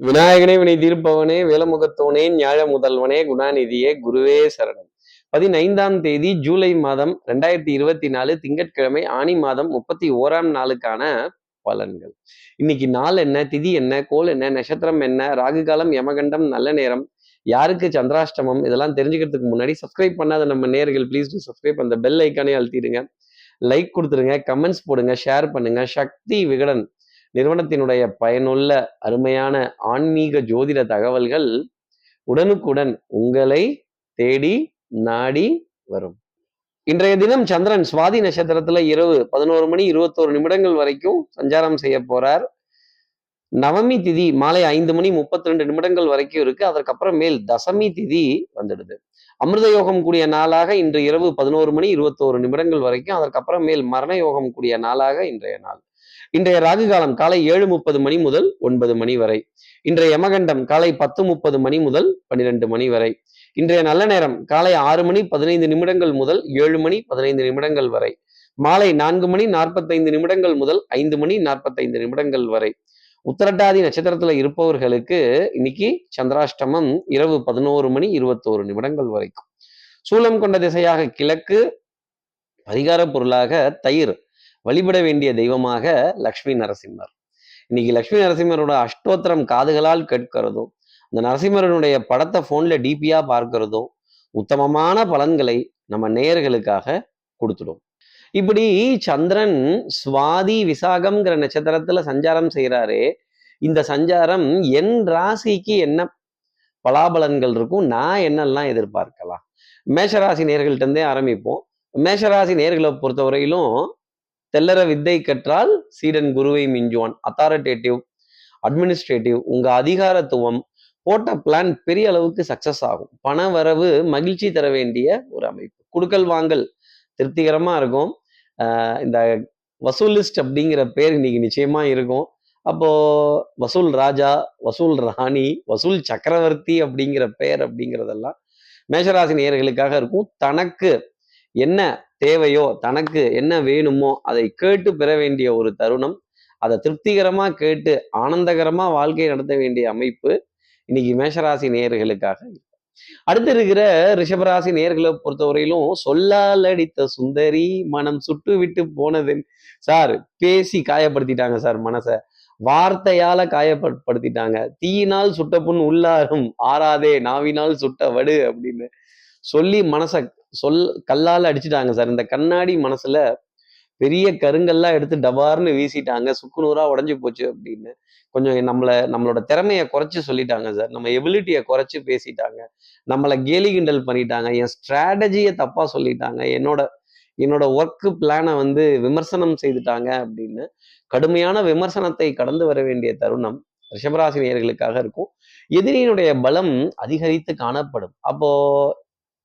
விநாயகனே வினை தீர்ப்பவனே வேலமுகத்தோனே ஞாழ முதல்வனே குணாநிதியே குருவே சரணம். பதினைந்தாம் தேதி ஜூலை மாதம் ரெண்டாயிரத்தி இருபத்தி நாலு திங்கட்கிழமை ஆணி மாதம் முப்பத்தி ஓராம் நாளுக்கான பலன்கள். இன்னைக்கு நாள் என்ன திதி என்ன கோல் என்ன நட்சத்திரம் என்ன ராகு காலம் யமகண்டம் நல்ல நேரம் யாருக்கு சந்திராஷ்டமம் இதெல்லாம் தெரிஞ்சுக்கிறதுக்கு முன்னாடி சப்ஸ்கிரைப் பண்ணாத நம்ம நேர்கள் ப்ளீஸ் டூ சப்ஸ்கிரைப் அந்த பெல் ஐக்கானே அழுத்திடுங்க. லைக் கொடுத்துருங்க கமெண்ட்ஸ் போடுங்க ஷேர் பண்ணுங்க. சக்தி விகடன் நிறுவனத்தினுடைய பயனுள்ள அருமையான ஆன்மீக ஜோதிட தகவல்கள் உடனுக்குடன் உங்களை தேடி நாடி வரும். இன்றைய தினம் சந்திரன் சுவாதி நட்சத்திரத்துல இரவு பதினோரு மணி இருபத்தோரு நிமிடங்கள் வரைக்கும் சஞ்சாரம் செய்ய போறார். நவமி திதி மாலை ஐந்து மணி முப்பத்தி ரெண்டு நிமிடங்கள் வரைக்கும் இருக்கு. அதற்கப்புறம் மேல் தசமி திதி வந்துடுது. அமிர்த யோகம் கூடிய நாளாக இன்று இரவு பதினோரு மணி இருபத்தோரு நிமிடங்கள் வரைக்கும் அதற்கப்புறம் மேல் மரண யோகம் கூடிய நாளாக இன்றைய நாள். இன்றைய ராகு காலம் காலை ஏழு முப்பது மணி முதல் ஒன்பது மணி வரை. இன்றைய யமகண்டம் காலை பத்து முப்பது மணி முதல் பன்னிரெண்டு மணி வரை. இன்றைய நல்ல நேரம் காலை ஆறு மணி பதினைந்து நிமிடங்கள் முதல் ஏழு மணி பதினைந்து நிமிடங்கள் வரை. மாலை நான்கு மணி நாற்பத்தைந்து நிமிடங்கள் முதல் ஐந்து மணி நாற்பத்தைந்து நிமிடங்கள் வரை. உத்தரட்டாதி நட்சத்திரத்துல இருப்பவர்களுக்கு இன்னைக்கு சந்திராஷ்டமம் இரவு பதினோரு மணி இருபத்தோரு நிமிடங்கள் வரைக்கும். சூலம் கொண்ட திசையாக கிழக்கு பரிகார பொருளாக தயிர் வழிபட வேண்டிய தெய்வமாக லக்ஷ்மி நரசிம்மர். இன்னைக்கு லக்ஷ்மி நரசிம்மரோட அஷ்டோத்திரம் காதுகளால் கேட்கிறதும் அந்த நரசிம்மரனுடைய படத்தை போன்ல டிபியா பார்க்கிறதும் உத்தமமான பலன்களை நம்ம நேயர்களுக்காக கொடுத்துடும். இப்படி சந்திரன் சுவாதி விசாகம்ங்கிற நட்சத்திரத்துல சஞ்சாரம் செய்யறாரே இந்த சஞ்சாரம் என் ராசிக்கு என்ன பலாபலன்கள் இருக்கும் நான் என்னெல்லாம் எதிர்பார்க்கலாம்? மேஷராசி நேர்கள்ட்டே இருந்தே ஆரம்பிப்போம். மேஷராசி நேர்களை பொறுத்தவரையிலும் தெல்லற வித்தை கற்றால் சீடன் குருவை மிஞ்சுவான். அத்தாரிட்டேட்டிவ் அட்மினிஸ்ட்ரேட்டிவ் உங்க அதிகாரத்துவம் போட்ட பிளான் பெரிய அளவுக்கு சக்சஸ் ஆகும். பண வரவு மகிழ்ச்சி தர வேண்டிய ஒரு அமைப்பு. குடுக்கல் வாங்கல் திருப்திகரமா இருக்கும். இந்த வசூலிஸ்ட் அப்படிங்கிற பேர் இன்னைக்கு நிச்சயமா இருக்கும். அப்போ வசூல் ராஜா வசூல் ராணி வசூல் சக்கரவர்த்தி அப்படிங்கிற பெயர் அப்படிங்கிறதெல்லாம் மேஷராசி நேயர்களுக்காக இருக்கும். தனக்கு என்ன தேவையோ தனக்கு என்ன வேணுமோ அதை கேட்டு பெற வேண்டிய ஒரு தருணம். அதை திருப்திகரமா கேட்டு ஆனந்தகரமா வாழ்க்கை நடத்த வேண்டிய அமைப்பு இன்னைக்கு மேஷராசி நேயர்களுக்காக அடுத்து இருக்கிற ரிஷபராசி நேர்களை பொறுத்தவரையிலும் சொல்லால் அடித்த சுந்தரி மனம் சுட்டு விட்டு போனது சார் பேசி காயப்படுத்திட்டாங்க சார் மனசை. வார்த்தையால காயப்படுத்திட்டாங்க. தீயினால் சுட்ட புண் உள்ளாரும் ஆறாதே நாவினால் சுட்ட வடு அப்படின்னு சொல்லி மனசை சொல் கல்லால் அடிச்சிட்டாங்க சார். இந்த கண்ணாடி மனசுல பெரிய கருங்கல்லாம் எடுத்து டபார்னு வீசிட்டாங்க. சுக்குநூறா உடஞ்சி போச்சு அப்படின்னு கொஞ்சம் நம்மளை நம்மளோட திறமையை குறைச்சி சொல்லிட்டாங்க சார். நம்ம எபிலிட்டியை குறைச்சி பேசிட்டாங்க. நம்மளை கேலி கிண்டல் பண்ணிட்டாங்க. என் ஸ்ட்ராட்டஜியை தப்பா சொல்லிட்டாங்க. என்னோட என்னோட ஒர்க் பிளானை வந்து விமர்சனம் செய்துட்டாங்க அப்படின்னு கடுமையான விமர்சனத்தை கடந்து வர வேண்டிய தருணம் ரிஷபராசினியர்களுக்காக இருக்கும். எதிரியினுடைய பலம் அதிகரித்து காணப்படும். அப்போ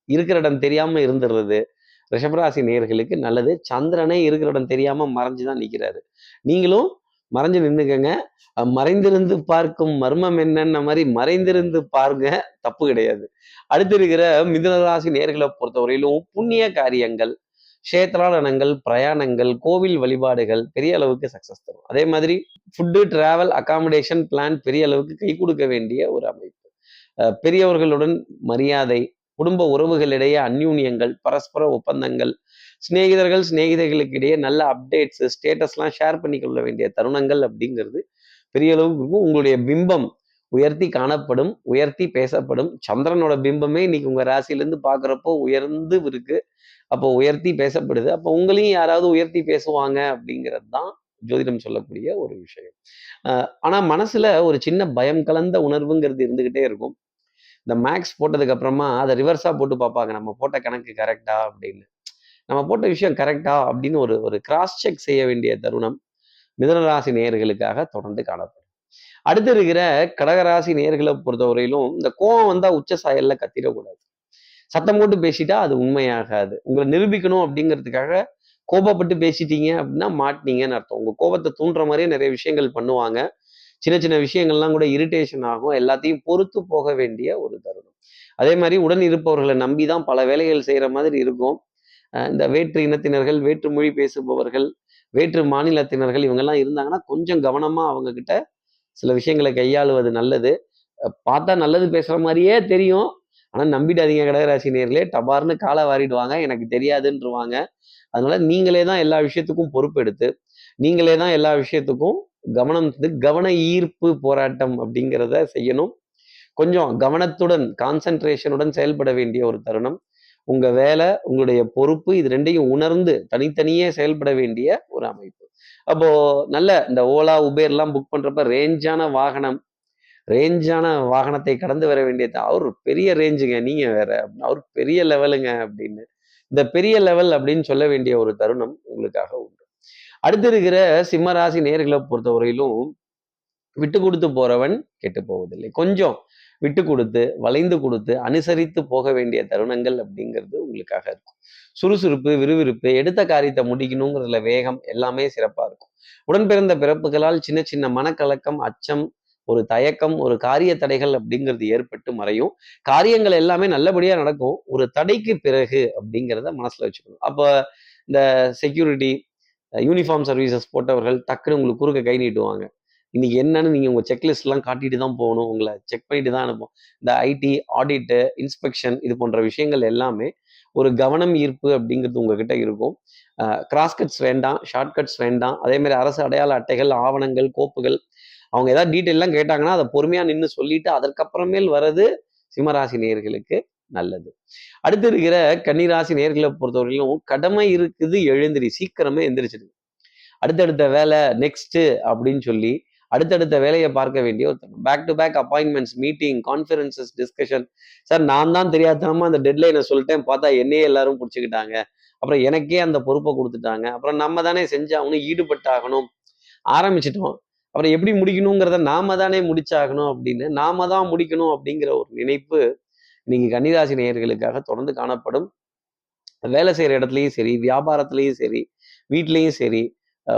இருக்கிற இடம் தெரியாம இருந்துடுறது ரிஷபராசி நேர்களுக்கு நல்லது. சந்திரனே இருக்கிற இடம் தெரியாம மறைஞ்சுதான் நிக்கிறாரு. நீங்களும் மறைஞ்சு நின்னுக்கங்க. மறைந்திருந்து பார்க்கும் மர்மம் என்னன்ன மாதிரி மறைந்திருந்து பாருங்க. தப்பு கிடையாது. அடுத்து இருக்கிற மிதுனராசி நேர்களை பொறுத்தவரையிலும் புண்ணிய காரியங்கள் கஷேத்திராடனங்கள் பிரயாணங்கள் கோவில் வழிபாடுகள் பெரிய அளவுக்கு சக்சஸ் தரும். அதே மாதிரி ஃபுட்டு டிராவல் அகாமடேஷன் பிளான் பெரிய அளவுக்கு கை கொடுக்க வேண்டிய ஒரு அமைப்பு. அஹ் பெரியவர்களுடன் மரியாதை குடும்ப உறவுகளிடையே அந்யூன்யங்கள் பரஸ்பர ஒப்பந்தங்கள் சிநேகிதர்கள் சிநேகிதர்களுக்கு இடையே நல்ல அப்டேட்ஸ் ஸ்டேட்டஸ்லாம் ஷேர் பண்ணிக்கொள்ள வேண்டிய தருணங்கள் அப்படிங்கிறது பெரிய அளவுக்கு இருக்கும். உங்களுடைய பிம்பம் உயர்த்தி காணப்படும் உயர்த்தி பேசப்படும். சந்திரனோட பிம்பமே இன்னைக்கு உங்க ராசியிலேருந்து பார்க்குறப்போ உயர்ந்து இருக்கு. அப்போ உயர்த்தி பேசப்படுது. அப்போ உங்களையும் யாராவது உயர்த்தி பேசுவாங்க அப்படிங்கிறது தான் ஜோதிடம் சொல்லக்கூடிய ஒரு விஷயம். ஆஹ் ஆனா மனசுல ஒரு சின்ன பயம் கலந்த உணர்வுங்கிறது இருந்துகிட்டே இருக்கும். இந்த மேக்ஸ் போட்டதுக்கு அப்புறமா அதை ரிவர்ஸாக போட்டு பார்ப்பாங்க. நம்ம போட்ட கணக்கு கரெக்டா அப்படின்னு. நம்ம போட்ட விஷயம் கரெக்டா அப்படின்னு ஒரு ஒரு கிராஸ் செக் செய்ய வேண்டிய தருணம் மிதனராசி நேயர்களுக்காக தொடர்ந்து காணப்படும். அடுத்து இருக்கிற கடகராசி நேயர்களை பொறுத்தவரையிலும் இந்த கோவம் வந்தால் உச்ச சாயல்ல கத்திடக்கூடாது சத்தம் போட்டு பேசிட்டா அது உண்மையாகாது. உங்களை நிரூபிக்கணும் அப்படிங்கிறதுக்காக கோபப்பட்டு பேசிட்டீங்க அப்படின்னா மாட்டினீங்கன்னு அர்த்தம். உங்க கோபத்தை தூண்டுற மாதிரியே நிறைய விஷயங்கள் பண்ணுவாங்க. சின்ன சின்ன விஷயங்கள்லாம் கூட இரிட்டேஷன் ஆகும். எல்லாத்தையும் பொறுத்து போக வேண்டிய ஒரு தருணம். அதே மாதிரி உடன் இருப்பவர்களை நம்பி தான் பல வேலைகள் செய்கிற மாதிரி இருக்கும். இந்த வேற்று இனத்தினர்கள் வேற்று மொழி பேசுபவர்கள் வேற்று மாநிலத்தினர்கள் இவங்கெல்லாம் இருந்தாங்கன்னா கொஞ்சம் கவனமாக அவங்க கிட்ட சில விஷயங்களை கையாளுவது நல்லது. பார்த்தா நல்லது பேசுகிற மாதிரியே தெரியும். ஆனால் நம்பிடாதீங்க கடகராசி நேர்களே டபார்னு காலை வாரிடுவாங்க. எனக்கு தெரியாதுன்றவாங்க. அதனால நீங்களே தான் எல்லா விஷயத்துக்கும் பொறுப்பெடுத்து நீங்களே தான் எல்லா விஷயத்துக்கும் கவனம் தந்து கவன ஈர்ப்பு போராட்டம் அப்படிங்கிறத செய்யணும். கொஞ்சம் கவனத்துடன் கான்சென்ட்ரேஷனுடன் செயல்பட வேண்டிய ஒரு தருணம். உங்க வேலை உங்களுடைய பொறுப்பு இது ரெண்டையும் உணர்ந்து தனித்தனியே செயல்பட வேண்டிய ஒரு அமைப்பு. அப்போ நல்ல இந்த ஓலா உபேர்லாம் புக் பண்றப்ப ரேஞ்சான வாகனம் ரேஞ்சான வாகனத்தை கடந்து வர வேண்டியது அவர் பெரிய ரேஞ்சுங்க நீங்க வேற. அவர் பெரிய லெவலுங்க அப்படின்னு. இந்த பெரிய லெவல் அப்படின்னு சொல்ல வேண்டிய ஒரு தருணம் உங்களுக்காக உண்டு. அடுத்து இருக்கிற சிம்மராசி நேர்களை பொறுத்தவரையிலும் விட்டு கொடுத்து போறவன் கெட்டு போவதில்லை. கொஞ்சம் விட்டு கொடுத்து வளைந்து கொடுத்து அனுசரித்து போக வேண்டிய தருணங்கள் அப்படிங்கிறது உங்களுக்காக இருக்கும். சுறுசுறுப்பு விறுவிறுப்பு எடுத்த காரியத்தை முடிக்கணுங்கிறதுல வேகம் எல்லாமே சிறப்பா இருக்கும். உடன் பிறந்த பிறப்புகளால் சின்ன சின்ன மனக்கலக்கம் அச்சம் ஒரு தயக்கம் ஒரு காரிய தடைகள் அப்படிங்கிறது ஏற்பட்டு மறையும். காரியங்கள் எல்லாமே நல்லபடியா நடக்கும். ஒரு தடைக்கு பிறகு அப்படிங்கிறத மனசுல வச்சுக்கணும். அப்போ இந்த செக்யூரிட்டி யூனிஃபார்ம் சர்வீசஸ் போட்டவர்கள் டக்குன்னு உங்களுக்கு குறுக்க கை நீட்டுவாங்க. இன்னைக்கு என்னன்னு நீங்கள் உங்கள் செக்லிஸ்ட்லாம் காட்டிட்டு தான் போகணும். உங்களை செக் பண்ணிட்டு தான் அனுப்பும் இந்த ஐடி ஆடிட்டு இன்ஸ்பெக்ஷன் இது போன்ற விஷயங்கள் எல்லாமே ஒரு கவனம் ஈர்ப்பு அப்படிங்கிறது உங்ககிட்ட இருக்கும். கிராஸ் கட்ஸ் வேண்டாம் ஷார்ட் கட்ஸ் வேண்டாம். அதேமாதிரி அரசு அடையாள அட்டைகள் ஆவணங்கள் கோப்புகள். அவங்க ஏதாவது டீட்டெயிலாம் கேட்டாங்கன்னா அதை பொறுமையாக நின்று சொல்லிட்டு அதற்கப்புறமேல் வர்றது சிம்மராசினியர்களுக்கு நல்லது. அடுத்து இருக்கிற கன்னிராசி நேர்களை பொறுத்தவரையிலும் கடமை இருக்குது எழுந்திரி சீக்கிரமே எந்திரிச்சிடுங்க அடுத்தடுத்த வேலை நெக்ஸ்ட் அப்படின்னு சொல்லி அடுத்தடுத்த வேலையை பார்க்க வேண்டிய ஒரு back to back appointments meeting conferences discussion sir நான் தான் தெரியாதனமா அந்த டெட்லைனை சொல்லிட்டேன். பார்த்தா என்னையே எல்லாரும் பிடிச்சிக்கிட்டாங்க. அப்புறம் எனக்கே அந்த பொறுப்பை கொடுத்துட்டாங்க. அப்புறம் நம்ம தானே செஞ்சாகணும் ஈடுபட்டாகணும். ஆரம்பிச்சிட்டோம். அப்புறம் எப்படி முடிக்கணுங்கிறத நாம தானே முடிச்சாகணும் அப்படின்னு நாம தான் முடிக்கணும் அப்படிங்கிற ஒரு நினைப்பு இன்னைக்கு கன்னிராசி நேயர்களுக்காக தொடர்ந்து காணப்படும் வேலை செய்யற இடத்துலையும் சரி வியாபாரத்திலையும் சரி வீட்லயும் சரி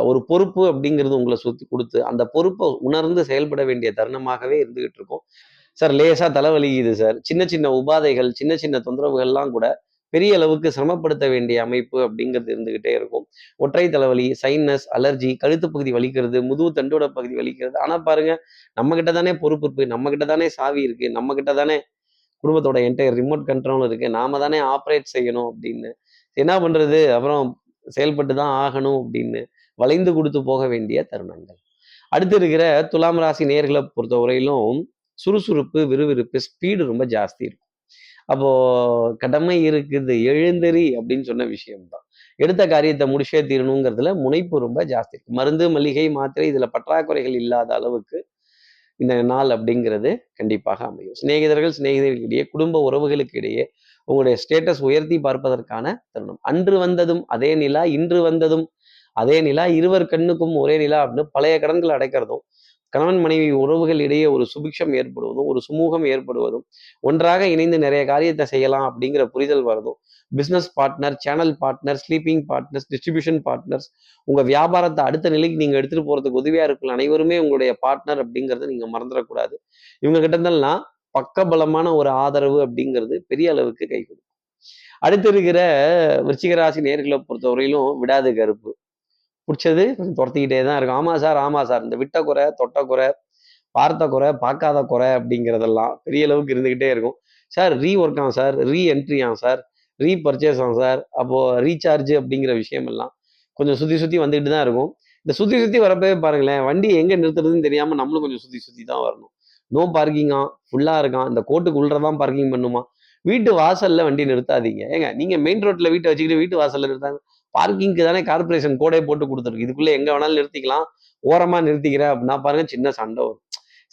ஒரு பொறுப்பு அப்படிங்கிறது உங்களை சுத்தி கொடுத்து அந்த பொறுப்பை உணர்ந்து செயல்பட வேண்டிய தருணமாகவே இருந்துகிட்டு இருக்கும். சார் லேசா தலைவலிக்குது சார். சின்ன சின்ன உபாதைகள் சின்ன சின்ன தொந்தரவுகள்லாம் கூட பெரிய அளவுக்கு சிரமப்படுத்த வேண்டிய அமைப்பு அப்படிங்கிறது இருந்துகிட்டே இருக்கும். ஒற்றை தலைவலி சைனஸ் அலர்ஜி கழுத்து பகுதி வலிக்கிறது முதுகு தண்டோட பகுதி வலிக்கிறது. ஆனால் பாருங்க நம்ம கிட்ட தானே பொறுப்பு இருக்கு நம்ம கிட்ட தானே சாவி இருக்கு நம்ம கிட்ட தானே குடும்பத்தோட என்டையர் ரிமோட் கண்ட்ரோல் இருக்கு. நாம தானே ஆப்ரேட் செய்யணும் அப்படின்னு. என்ன பண்றது? அப்புறம் செயல்பட்டு தான் ஆகணும் அப்படின்னு வளைந்து கொடுத்து போக வேண்டிய தருணங்கள். அடுத்து இருக்கிற துலாம் ராசி நேர்களை பொறுத்தவரையிலும் சுறுசுறுப்பு விறுவிறுப்பு ஸ்பீடு ரொம்ப ஜாஸ்தி இருக்கும். அப்போ கடமை இருக்குது எழுந்தறி அப்படின்னு சொன்ன விஷயம்தான். எடுத்த காரியத்தை முடிச்சே தீரணுங்கிறதுல முனைப்பு ரொம்ப ஜாஸ்தி இருக்கு. மருந்து மளிகை மாத்திரை இதுல பற்றாக்குறைகள் இல்லாத அளவுக்கு இந்த நாள் அப்படிங்கிறது கண்டிப்பாக அமையும். சிநேகிதர்கள் சிநேகிதர்களிடையே குடும்ப உறவுகளுக்கு இடையே உங்களுடைய ஸ்டேட்டஸ் உயர்த்தி பார்ப்பதற்கான தருணம். அன்று வந்ததும் அதே நிலா இன்று வந்ததும் அதே நிலா இருவர் கண்ணுக்கும் ஒரே நிலா அப்படின்னு பழைய கடன்கள் அடைக்கிறதும் கணவன் மனைவி உறவுகள் இடையே ஒரு சுபிக்ஷம் ஏற்படுவதும் ஒரு சுமூகம் ஏற்படுவதும் ஒன்றாக இணைந்து நிறைய காரியத்தை செய்யலாம் அப்படிங்கிற புரிதல் வரதும். Business partner channel partner sleeping partners distribution partners உங்க வியாபாரத்தை அடுத்த நிலைக்கு நீங்க எடுத்துட்டு போறதுக்கு உதவியாக இருக்கும் அனைவருமே உங்களுடைய பார்ட்னர் அப்படிங்கறத நீங்க மறந்துடக்கூடாது. இவங்க கிட்ட இருந்தெல்லாம் பக்கபலமான ஒரு ஆதரவு அப்படிங்கிறது பெரிய அளவுக்கு கை கொடுக்கும். அடுத்து இருக்கிற விருச்சிகராசி நேர்களை பொறுத்தவரையிலும் விடாது கருப்பு. பிடிச்சது கொஞ்சம் துரத்திக்கிட்டே தான் இருக்கும். ஆமா சார் ஆமா சார். இந்த விட்ட குறை தொட்ட குறை பார்த்த குறை பார்க்காத குறை அப்படிங்கிறதெல்லாம் பெரிய அளவுக்கு இருந்துக்கிட்டே இருக்கும். சார் ரீ ஒர்க் ஆகும் சார். ரீ என்ட்ரி ஆகும் சார். ரீ பர்ச்சேஸ் ஆகும் சார். அப்போ ரீசார்ஜ் அப்படிங்கிற விஷயம் எல்லாம் கொஞ்சம் சுத்தி சுத்தி வந்துக்கிட்டு தான் இருக்கும். இந்த சுத்தி சுத்தி வரப்பவே பாருங்களேன் வண்டி எங்க நிறுத்துறதுன்னு தெரியாம நம்மளும் கொஞ்சம் சுத்தி சுத்தி தான் வரணும். நோ பார்க்கிங்கா ஃபுல்லா இருக்கான் இந்த கோட்டுக்கு உள்ளதான் பார்க்கிங் பண்ணுமா? வீட்டு வாசல்ல வண்டி நிறுத்தாதீங்க. ஏங்க நீங்க மெயின் ரோட்ல வீட்டை வச்சுக்கிட்டு வீட்டு வாசல்ல நிறுத்தாங்க பார்க்கிங்க்கு தானே கார்பரேஷன் கோடே போட்டு கொடுத்துருக்கு. இதுக்குள்ளே எங்கே வேணாலும் நிறுத்திக்கலாம். ஓரமா நிறுத்திக்கிறேன் அப்படின்னா பாருங்க சின்ன சண்டை வரும்.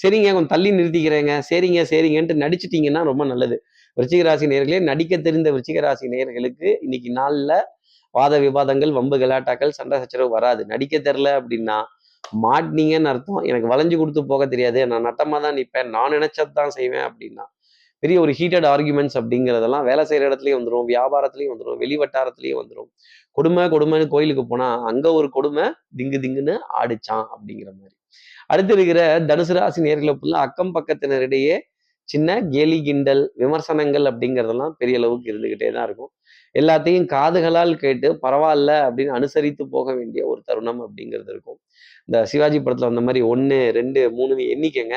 சரிங்க கொஞ்சம் தள்ளி நிறுத்திக்கிறேங்க. சரிங்க சரிங்கன்ட்டு நடிச்சிட்டிங்கன்னா ரொம்ப நல்லது. விருச்சிகராசி நேர்களே நேயர்களே நடிக்க தெரிந்த விருச்சிகராசி நேர்களுக்கு இன்னைக்கு நாள்ல வாத விவாதங்கள் வம்பு கலாட்டாக்கள் சண்டை சச்சரவு வராது. நடிக்க தெரில அப்படின்னா மாட்டினீங்கன்னு அர்த்தம். எனக்கு வளைஞ்சு கொடுத்து போக தெரியாது. நான் நட்டமாக தான் நிற்பேன். நான் நினைச்சது தான் செய்வேன் அப்படின்னா பெரிய ஒரு ஹீட்டட் ஆர்குமெண்ட்ஸ் அப்படிங்கிறதெல்லாம் வேலை செய்கிற இடத்துலையும் வந்துடும் வியாபாரத்துலையும் வந்துடும் வெளி வட்டாரத்துலையும் வந்துடும் கொடுமை கொடுமைன்னு கோயிலுக்கு போனால் அங்கே ஒரு கொடுமை திங்கு திங்குன்னு ஆடிச்சான் அப்படிங்கிற மாதிரி. அடுத்து இருக்கிற தனுசு ராசி நேர்களை ஃபுல்லா அக்கம் பக்கத்தினரிடையே சின்ன கேலி கிண்டல் விமர்சனங்கள் அப்படிங்கிறதெல்லாம் பெரிய அளவுக்கு இருந்துகிட்டே தான் இருக்கும். எல்லாத்தையும் காதுகளால் கேட்டு பரவாயில்ல அப்படின்னு அனுசரித்து போக வேண்டிய ஒரு தருணம் அப்படிங்கிறது இருக்கும். இந்த சிவாஜி படத்தில் வந்த மாதிரி ஒன்று ரெண்டு மூணுன்னு எண்ணிக்கங்க.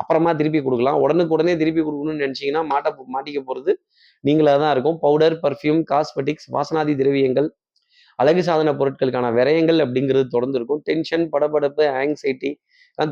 அப்புறமா திருப்பி கொடுக்கலாம். உடனுக்கு உடனே திருப்பி கொடுக்கணும்னு நினைச்சீங்கன்னா மாட்ட மாட்டிக்க போகிறது நீங்களா தான் இருக்கும். பவுடர் பர்ஃப்யூம் காஸ்மெட்டிக்ஸ் வாசனாதி திரவியங்கள் அழகு சாதன பொருட்களுக்கான விரயங்கள் அப்படிங்கிறது தொடர்ந்து இருக்கும் டென்ஷன் படபடப்பு ஆங்ஸைட்டி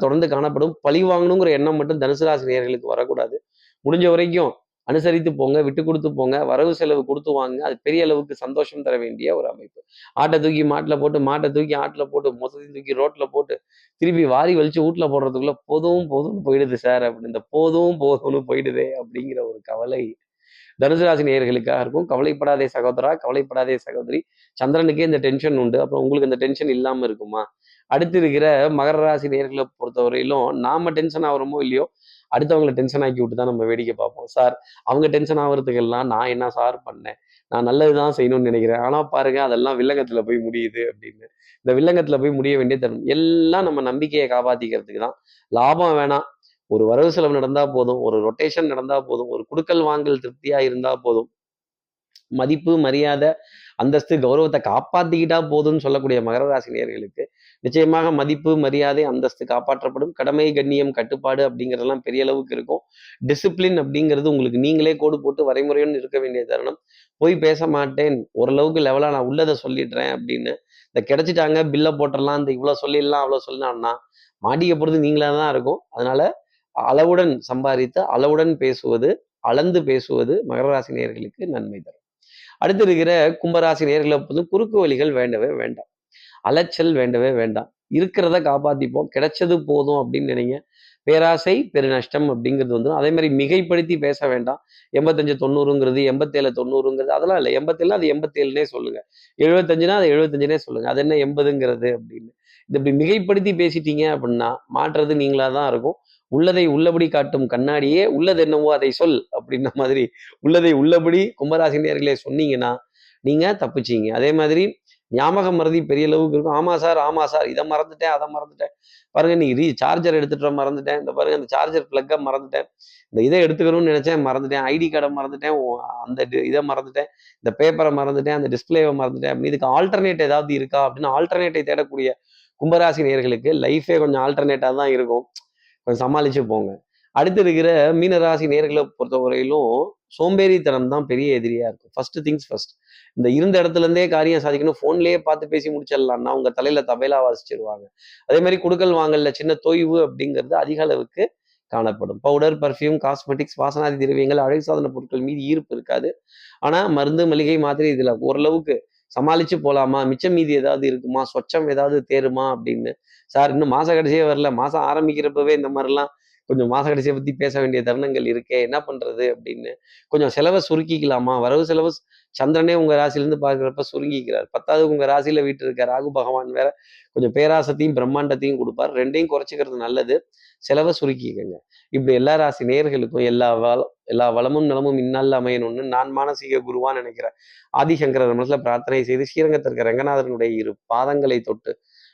தொடர்ந்து காணப்படும். பழி வாங்கணுங்கிற எண்ணம் மட்டும் தனுசு ராசி நேர்களுக்கு வரக்கூடாது. முடிஞ்ச வரைக்கும் அனுசரித்து போங்க விட்டு கொடுத்து போங்க வரவு செலவு கொடுத்து வாங்க அது பெரிய அளவுக்கு சந்தோஷம் தர வேண்டிய ஒரு அமைப்பு. ஆட்டை தூக்கி மாட்டில் போட்டு மாட்டை தூக்கி ஆட்டில் போட்டு மொத்தத்தையும் தூக்கி ரோட்ல போட்டு திருப்பி வாரி வலிச்சு வீட்டில் போடுறதுக்குள்ள போதும் போதும்னு போயிடுது சார் அப்படின்னு. இந்த போதும் போதும்னு போயிடுதே அப்படிங்கிற ஒரு கவலை தனுசு ராசி நேயர்களுக்காக இருக்கும். கவலைப்படாதே சகோதரா கவலைப்படாதே சகோதரி. சந்திரனுக்கே இந்த டென்ஷன் உண்டு. அப்புறம் உங்களுக்கு இந்த டென்ஷன் இல்லாம இருக்குமா? அடுத்து இருக்கிற மகர ராசி நேர்களை பொறுத்தவரையிலும் நாம டென்ஷன் ஆகிறோமோ இல்லையோ அடுத்தவங்களை டென்ஷன் ஆக்கி விட்டு தான் நம்ம வேடிக்கை பார்ப்போம். சார் அவங்க டென்ஷன் ஆகிறதுக்கெல்லாம் நான் என்ன சார் பண்ணேன்? நான் நல்லதுதான் செய்யணும்னு நினைக்கிறேன். ஆனால் பாருங்க அதெல்லாம் வில்லங்கத்தில் போய் முடியுது அப்படின்னு. இந்த வில்லங்கத்தில் போய் முடிய வேண்டிய தருணம் எல்லாம் நம்ம நம்பிக்கையை காப்பாற்றிக்கிறதுக்கு தான். லாபம் வேணாம் ஒரு வரவு செலவு நடந்தா போதும். ஒரு ரொட்டேஷன் நடந்தா போதும். ஒரு குடுக்கல் வாங்கல் திருப்தியா இருந்தா போதும். மதிப்பு மரியாதை அந்தஸ்து கௌரவத்தை காப்பாத்திக்கிட்டா போதும்னு சொல்லக்கூடிய மகர ராசினியர்களுக்கு நிச்சயமாக மதிப்பு மரியாதை அந்தஸ்து காப்பாற்றப்படும். கடமை கண்ணியம் கட்டுப்பாடு அப்படிங்கிறதெல்லாம் பெரிய அளவுக்கு இருக்கும். டிசிப்ளின் அப்படிங்கிறது உங்களுக்கு நீங்களே கோடு போட்டு வரைமுறையுன்னு இருக்க வேண்டிய தருணம். போய் பேச மாட்டேன். ஓரளவுக்கு லெவலாக நான் உள்ளதை சொல்லிடுறேன் அப்படின்னு. இந்த கிடைச்சிட்டாங்க பில்லை போட்டுடலாம் இந்த இவ்வளோ சொல்லிடலாம் அவ்வளோ சொல்லலாம்னா மாட்டிக்க போகிறது நீங்களாக தான் இருக்கும். அதனால அளவுடன் சம்பாதித்து அளவுடன் பேசுவது அளந்து பேசுவது மகர ராசி நேர்களுக்கு நன்மை தரும். அடுத்து இருக்கிற கும்பராசி நேர்களை குறுக்கு வழிகள் வேண்டவே வேண்டாம். அலைச்சல் வேண்டவே வேண்டாம். இருக்கிறத காப்பாத்திப்போம். கிடைச்சது போதும் அப்படின்னு நினைங்க. பேராசை பெருநஷ்டம் அப்படிங்கிறது வந்து அதே மாதிரி மிகைப்படுத்தி பேச வேண்டாம். எண்பத்தஞ்சு தொண்ணூறுங்கிறது எண்பத்தேழு தொண்ணூறுங்கிறது அதெல்லாம் இல்லை. எண்பத்தேழு அது எண்பத்தேழுனே சொல்லுங்க. எழுபத்தஞ்சுனா அது எழுபத்தஞ்சுனே சொல்லுங்க. அது என்ன எண்பதுங்கிறது அப்படின்னு. இது இப்படி மிகைப்படுத்தி பேசிட்டீங்க அப்படின்னா மாற்றுறது நீங்களா தான் இருக்கும். உள்ளதை உள்ளபடி காட்டும் கண்ணாடியே உள்ளது என்னவோ அதை சொல் அப்படின்ன மாதிரி உள்ளதை உள்ளபடி கும்பராசினியர்களே சொன்னீங்கன்னா நீங்க தப்பிச்சீங்க. அதே மாதிரி ஞாபக மறதி பெரிய அளவுக்கு இருக்கும். ஆமா சார் ஆமா சார் இதை மறந்துட்டேன் அதை மறந்துட்டேன். பாருங்க நீ ரீ சார்ஜர் எடுத்துட்டு மறந்துட்டேன். இந்த பாருங்க அந்த சார்ஜர் பிளக்கை மறந்துட்டேன். இந்த இதை எடுத்துக்கணும்னு நினைச்சேன் மறந்துட்டேன். ஐடி கார்டை மறந்துட்டேன். அந்த இதை மறந்துட்டேன். இந்த பேப்பரை மறந்துட்டேன். அந்த டிஸ்பிளேவை மறந்துட்டேன். அப்படி இதுக்கு ஆல்டர்னேட் ஏதாவது இருக்கா? அப்படின்னு ஆல்டர்னேட்டை தேடக்கூடிய கும்பராசி நேயர்களுக்கு லைஃபே கொஞ்சம் ஆல்டர்னேட்டாக தான் இருக்கும். கொஞ்சம் சமாளிச்சு போங்க. அடுத்து இருக்கிற மீனராசி நேர்களை பொறுத்தவரையிலும் சோம்பேறித்தனம் தான் பெரிய எதிரியா இருக்கும். ஃபர்ஸ்ட் திங்ஸ் ஃபர்ஸ்ட் இந்த இருந்த இடத்துல இருந்தே காரியம் சாதிக்கணும். ஃபோன்லயே பார்த்து பேசி முடிச்சிடலாம்னா உங்க தலையில தபைலா வாசிச்சிருவாங்க அதே மாதிரி குடுக்கல் வாங்கல்ல சின்ன தொய்வு அப்படிங்கிறது அதிக அளவுக்கு காணப்படும். பவுடர் பர்ஃப்யூம் காஸ்மெட்டிக்ஸ் வாசனாதி திரவியங்கள் அழகு சாதன பொருட்கள் மீது ஈர்ப்பு இருக்காது. ஆனா மருந்து மளிகை மாதிரி இதுல ஓரளவுக்கு சமாளிச்சு போலாமா? மிச்சம் மீதி ஏதாவது இருக்குமா? சொச்சம் ஏதாவது தேருமா அப்படின்னு? சார் இன்னும் மாதம் கடைசியே வரல. மாசம் ஆரம்பிக்கிறப்பவே இந்த மாதிரிலாம் கொஞ்சம் மாச கடைசியை பத்தி பேச வேண்டிய தருணங்கள் இருக்கே என்ன பண்றது அப்படின்னு. கொஞ்சம் செலவை சுருக்கிக்கலாமா? வரவு செலவு சந்திரனே உங்க ராசிலேருந்து பார்க்குறப்ப சுருங்கிக்கிறார். பத்தாவது உங்க ராசியில வீட்டு இருக்க ராகு பகவான் வேற கொஞ்சம் பேராசத்தையும் பிரம்மாண்டத்தையும் கொடுப்பார். ரெண்டையும் குறைச்சிக்கிறது நல்லது. செலவை சுருக்கிக்கங்க. இப்படி எல்லா ராசி நேயர்களுக்கும் எல்லா வளம் எல்லா வளமும் நலமும் இன்னால் அமையணும்னு நான் மானசீக குருவா நினைக்கிறேன். ஆதிசங்கரர் மனசுல பிரார்த்தனை செய்து ஸ்ரீரங்கத்திற்கு ரங்கநாதனுடைய இரு பாதங்களை தொட்டு